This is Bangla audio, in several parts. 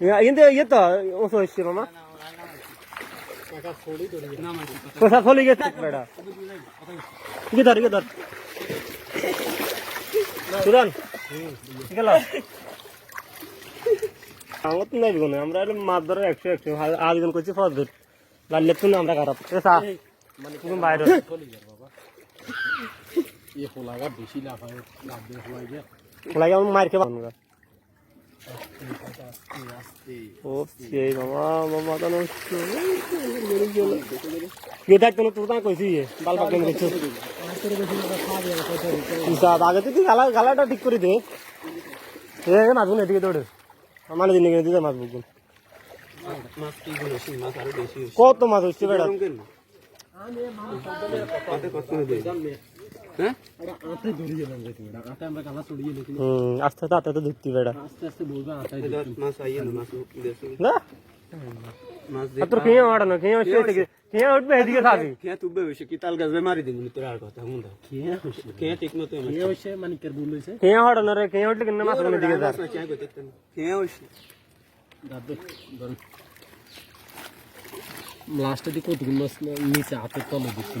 কিন্তু ইয়ে তো ওসো এসছে মামা কাকা ছড়ি ধরে না মাছ কোথা খলি গেছে বেড়া কি ধর কি ধর সুরান গেল আমার তো নাই বিগুনে আমরা এলাম মাছ ধরে একশো একশো আজজন করছি ফস ধর লাল লেপটু না আমরা খারাপ মানে তুমি বাইরে বাবা এ হোলাগা বেশি লাভ হয় লাভ দিয়ে হোলাই যে লাগে আমার মার খেয়ে আমরা আস্তে ও সেই মামা মামা কেন কে থাকতো না তোর তা কইছি বাল পাকেন করছ হিসাব আগে তো গালা গালাটা। কত মাছ হচ্ছে বেড়া হয়ে? আস্তে আস্তে আস্তে ধরতি বেড়া। আস্তে আস্তে বলবে ধর, মাছ আইয়ে না মাছ না? তোর খেয়ে মারানো খেয়ে হচ্ছে এদিকে খেয়ে উঠবে এদিকে খাবি। খেয়ে তুববে হয়েছে কি তাল গাছ মারি দিন তোর আর কথা হুন খেয়ে হইছে খেয়ে ঠিক মতো খেয়ে হইছে মানে কের বল হইছে খেয়ে হারানো রে খেয়ে উঠলে কিনা মাছ দিকে যা। খেয়ে করতে দাদু ধর। লাস্টে দিকে কতগুলো মাছ নিচে হাতের তলে দিচ্ছি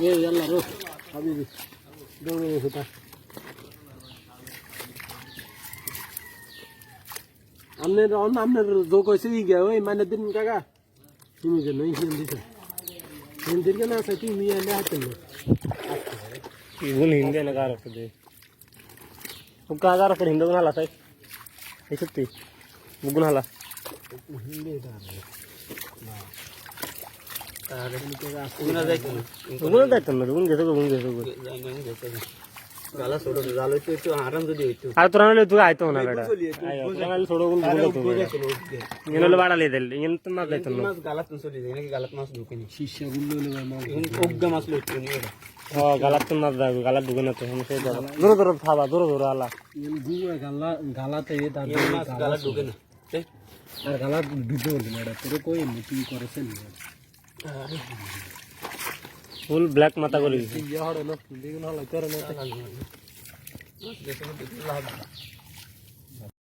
ये रो अभी तो, हमने हमने तो दो कैसे ही गया वही मैंने दिन का मुझे नहीं हिंदी से हिंदी के ना सती मी है। ना तुम इवन हिंदी ने तुम ना सही इसे ती हिंदी গালা গালাতে ঢুকে তোর কই করেছেন ফুল ব্ল্যাক মাথা করে ইয়া